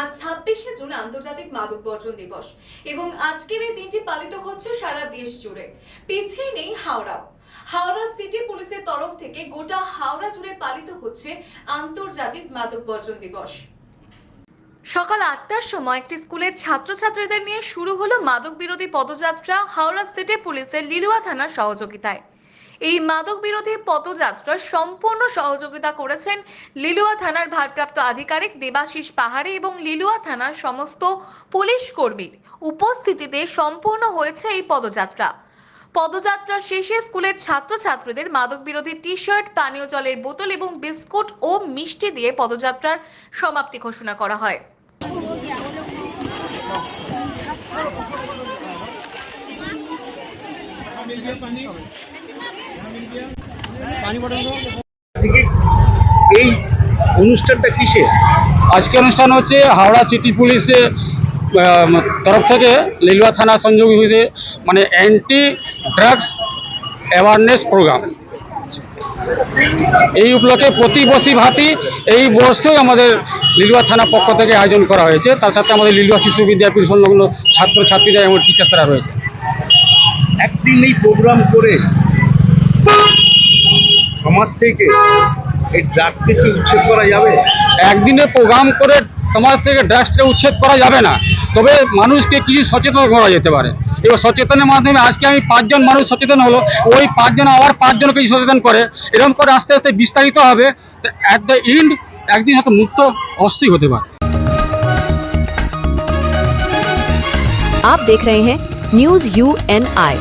আজ ছাব্বিশে জুন আন্তর্জাতিক মাদক বর্জন দিবস এবং আজকের এই দিনটি পালিত হচ্ছে সারা দেশ জুড়ে। পিছিয়ে নেই হাওড়াও। হাওড়া সিটি পুলিশের তরফ থেকে গোটা হাওড়া জুড়ে পালিত হচ্ছে আন্তর্জাতিক মাদক বর্জন দিবস। সকাল আটটার সময় একটি স্কুলের ছাত্রছাত্রীদের নিয়ে শুরু হলো মাদক বিরোধী পদযাত্রা হাওড়া সিটি পুলিশের লিলুয়া থানার সহযোগিতায়। এই মাদক বিরোধী পদযাত্রার সম্পূর্ণ সহযোগিতা করেছেন লিলুয়া থানার ভারপ্রাপ্ত আধিকারিক দেবাশিস পাহাড়ে এবং লিলুয়া থানার সমস্ত পুলিশ কর্মীর উপস্থিতিতে সম্পূর্ণ হয়েছে এই পদযাত্রা। পদযাত্রা শেষে স্কুলের ছাত্রছাত্রীদের মাদক বিরোধী টি শার্ট পানীয় জলের বোতল এবং বিস্কুট ও মিষ্টি দিয়ে পদযাত্রার সমাপ্তি ঘোষণা করা হয়। এই অনুষ্ঠানটা কিসে আজকে অনুষ্ঠান হচ্ছে হাওড়া সিটি পুলিশের আহ, তরফ থেকে লিলুয়া থানা সংযোগ হয়েছে মানে অ্যান্টি ড্রাগস অ্যাওয়ারনেস প্রোগ্রাম এই উপলক্ষে প্রতি বসি ভাতি এই বর্ষেও আমাদের লিলুয়া থানা পক্ষ থেকে আয়োজন করা হয়েছে। তার সাথে আমাদের লিলুয়া শিশু বিদ্যাপীঠ সংলগ্ন ছাত্রছাত্রীরা এবং টিচার্সরা রয়েছে। একদিন এই প্রোগ্রাম করে সমাজ থেকে এই ড্রাগকে কি উচ্ছেদ করা যাবে একদিনে প্রোগ্রাম করে সমাজ থেকে ড্রাগসকে উচ্ছেদ করা যাবে না তবে মানুষকে কিছু সচেতন করা যেতে পারে এবার সচেতনের মাধ্যমে আজকে আমি পাঁচজন মানুষ সচেতন হলো ওই পাঁচজন আবার পাঁচজনকে সচেতন করে এরকম করে আস্তে আস্তে বিস্তারিত হবে অ্যাট দ্য এন্ড একদিন হয়তো মুক্ত অবশ্যই হতে পারে आप देख रहे हैं न्यूज यू एन आई